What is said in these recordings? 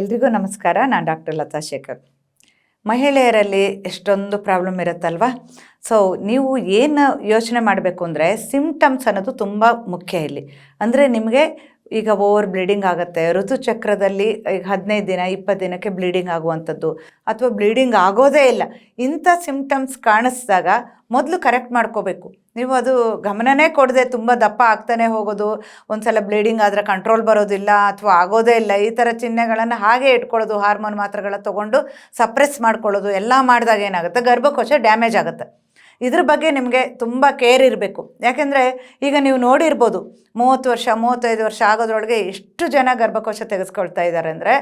ಎಲ್ರಿಗೂ ನಮಸ್ಕಾರ. ನಾನು ಡಾಕ್ಟರ್ ಲತಾ ಶೇಖರ್. ಮಹಿಳೆಯರಲ್ಲಿ ಎಷ್ಟೊಂದು ಪ್ರಾಬ್ಲಮ್ ಇರುತ್ತಲ್ವ? ಸೊ ನೀವು ಏನು ಯೋಚನೆ ಮಾಡಬೇಕು ಅಂದರೆ ಸಿಮ್ಟಮ್ಸ್ ಅನ್ನೋದು ತುಂಬ ಮುಖ್ಯ ಇಲ್ಲಿ. ಅಂದರೆ ನಿಮಗೆ ಈಗ ಓವರ್ ಬ್ಲೀಡಿಂಗ್ ಆಗುತ್ತೆ. ಋತುಚಕ್ರದಲ್ಲಿ ಈಗ ಹದಿನೈದು ದಿನ, ಇಪ್ಪತ್ತು ದಿನಕ್ಕೆ ಬ್ಲೀಡಿಂಗ್ ಆಗುವಂಥದ್ದು. ಅಥವಾ ಬ್ಲೀಡಿಂಗ್ ಆಗೋದೇ ಇಲ್ಲ. ಇಂಥ ಸಿಮ್ಟಮ್ಸ್ ಕಾಣಿಸಿದಾಗ ಮೊದಲು ಕರೆಕ್ಟ್ ಮಾಡ್ಕೋಬೇಕು. ನೀವು ಅದು ಗಮನನೇ ಕೊಡದೆ ತುಂಬ ದಪ್ಪ ಆಗ್ತಾನೆ ಹೋಗೋದು. ಒಂದ್ಸಲ ಬ್ಲೀಡಿಂಗ್ ಆದರೆ ಕಂಟ್ರೋಲ್ ಬರೋದಿಲ್ಲ ಅಥವಾ ಆಗೋದೇ ಇಲ್ಲ. ಈ ಥರ ಚಿಹ್ನೆಗಳನ್ನು ಹಾಗೆ ಇಟ್ಕೊಳ್ಳೋದು, ಹಾರ್ಮೋನ್ ಮಾತ್ರೆಗಳ ತೊಗೊಂಡು ಸಪ್ರೆಸ್ ಮಾಡ್ಕೊಳ್ಳೋದು, ಎಲ್ಲ ಮಾಡಿದಾಗ ಏನಾಗುತ್ತೆ? ಗರ್ಭಕೋಶ ಡ್ಯಾಮೇಜ್ ಆಗುತ್ತೆ. ಇದ್ರ ಬಗ್ಗೆ ನಿಮಗೆ ತುಂಬ ಕೇರ್ ಇರಬೇಕು. ಯಾಕೆಂದರೆ ಈಗ ನೀವು ನೋಡಿರ್ಬೋದು ಮೂವತ್ತು ವರ್ಷ, ಮೂವತ್ತೈದು ವರ್ಷ ಆಗೋದ್ರೊಳಗೆ ಎಷ್ಟು ಜನ ಗರ್ಭಕೋಶ ತೆಗೆಸ್ಕೊಳ್ತಾ ಇದ್ದಾರೆ ಅಂದರೆ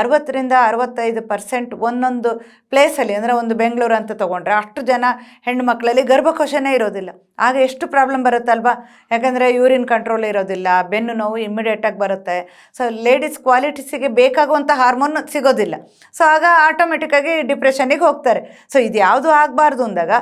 ಅರವತ್ತರಿಂದ ಅರವತ್ತೈದು ಪರ್ಸೆಂಟ್ ಒಂದೊಂದು ಪ್ಲೇಸಲ್ಲಿ ಅಂದರೆ ಒಂದು ಬೆಂಗಳೂರು ಅಂತ ತೊಗೊಂಡ್ರೆ ಅಷ್ಟು ಜನ ಹೆಣ್ಣು ಮಕ್ಕಳಲ್ಲಿ ಗರ್ಭಕೋಶನೇ ಇರೋದಿಲ್ಲ. ಆಗ ಎಷ್ಟು ಪ್ರಾಬ್ಲಮ್ ಬರುತ್ತಲ್ವಾ? ಯಾಕಂದರೆ ಯೂರಿನ್ ಕಂಟ್ರೋಲ್ ಇರೋದಿಲ್ಲ, ಬೆನ್ನು ನೋವು ಇಮ್ಮಿಡಿಯೇಟಾಗಿ ಬರುತ್ತೆ. ಸೊ ಲೇಡೀಸ್ ಕ್ವಾಲಿಟೀಸಿಗೆ ಬೇಕಾಗುವಂಥ ಹಾರ್ಮೋನ್ ಸಿಗೋದಿಲ್ಲ. ಸೊ ಆಗ ಆಟೋಮೆಟಿಕ್ಕಾಗಿ ಡಿಪ್ರೆಷನಿಗೆ ಹೋಗ್ತಾರೆ. ಸೊ ಇದು ಯಾವುದು ಆಗಬಾರ್ದು ಅಂದಾಗ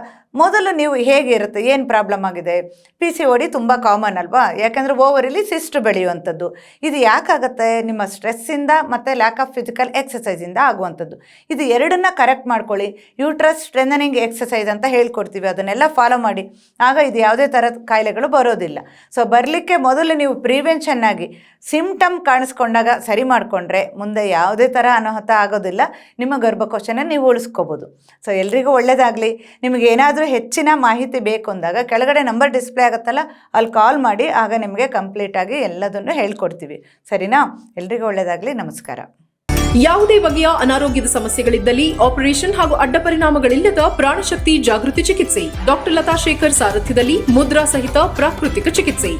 ಮೊದಲು ನೀವು ಹೇಗಿರುತ್ತೆ ಏನು ಪ್ರಾಬ್ಲಮ್ ಆಗಿದೆ? ಪಿ ಸಿ ಓಡಿ ತುಂಬ ಕಾಮನ್ ಅಲ್ವಾ? ಯಾಕೆಂದರೆ ಓವರಲ್ಲಿ ಸಿಸ್ಟ್ ಬೆಳೆಯುವಂಥದ್ದು. ಇದು ಯಾಕಾಗುತ್ತೆ? ನಿಮ್ಮ ಸ್ಟ್ರೆಸ್ಸಿಂದ ಮತ್ತು ಲ್ಯಾಕ್ ಆಫ್ ಫಿಸಿಕಲ್ ಎಕ್ಸಸೈಸಿಂದ ಆಗುವಂಥದ್ದು. ಇದು ಎರಡನ್ನ ಕರೆಕ್ಟ್ ಮಾಡ್ಕೊಳ್ಳಿ. ಯೂಟ್ರಸ್ ಸ್ಟ್ರೆಂದನಿಂಗ್ ಎಕ್ಸಸೈಸ್ ಅಂತ ಹೇಳ್ಕೊಡ್ತೀವಿ. ಅದನ್ನೆಲ್ಲ ಫಾಲೋ ಮಾಡಿ. ಆಗ ಇದು ಯಾವುದೇ ಥರದ ಕಾಯಿಲೆಗಳು ಬರೋದಿಲ್ಲ. ಸೊ ಬರಲಿಕ್ಕೆ ಮೊದಲು ನೀವು ಪ್ರಿವೆನ್ಷನ್ ಆಗಿ ಸಿಮ್ಟಮ್ ಕಾಣಿಸ್ಕೊಂಡಾಗ ಸರಿ ಮಾಡಿಕೊಂಡ್ರೆ ಮುಂದೆ ಯಾವುದೇ ಥರ ಅನಾಹುತ ಆಗೋದಿಲ್ಲ. ನಿಮ್ಮ ಗರ್ಭಕೋಶನ ನೀವು ಉಳಿಸ್ಕೋಬೋದು. ಸೊ ಎಲ್ರಿಗೂ ಒಳ್ಳೆಯದಾಗಲಿ ನಿಮಗೆ ಏನಾದರೂ ಹೆಚ್ಚಿನ ಮಾಹಿತಿ ಬೇಕು ಅಂದಾಗ ಕೆಳಗಡೆ ನಂಬರ್ ಡಿಸ್ಪ್ಲೇ ಆಗುತ್ತಲ್ಲ, ಅಲ್ಲಿ ಕಾಲ್ ಮಾಡಿ, ಆಗ ನಿಮಗೆ ಕಂಪ್ಲೀಟಾಗಿ ಎಲ್ಲದನ್ನು ಹೇಳ್ಕೊಡ್ತೀವಿ. ಸರಿನಾ? ಎಲ್ರಿಗೂ ಒಳ್ಳೆಯದಾಗಲಿ ನಮಸ್ಕಾರ. ಯಾವುದೇ ಬಗೆಯ ಅನಾರೋಗ್ಯದ ಸಮಸ್ಯೆಗಳಿದ್ದಲ್ಲಿ ಆಪರೇಷನ್ ಹಾಗೂ ಅಡ್ಡ ಪರಿಣಾಮಗಳಿಲ್ಲದ ಪ್ರಾಣಶಕ್ತಿ ಜಾಗೃತಿ ಚಿಕಿತ್ಸೆ. ಡಾಕ್ಟರ್ ಲತಾ ಶೇಖರ್ ಸಾರಥ್ಯದಲ್ಲಿ ಮುದ್ರಾ ಸಹಿತ ಪ್ರಾಕೃತಿಕ ಚಿಕಿತ್ಸೆ.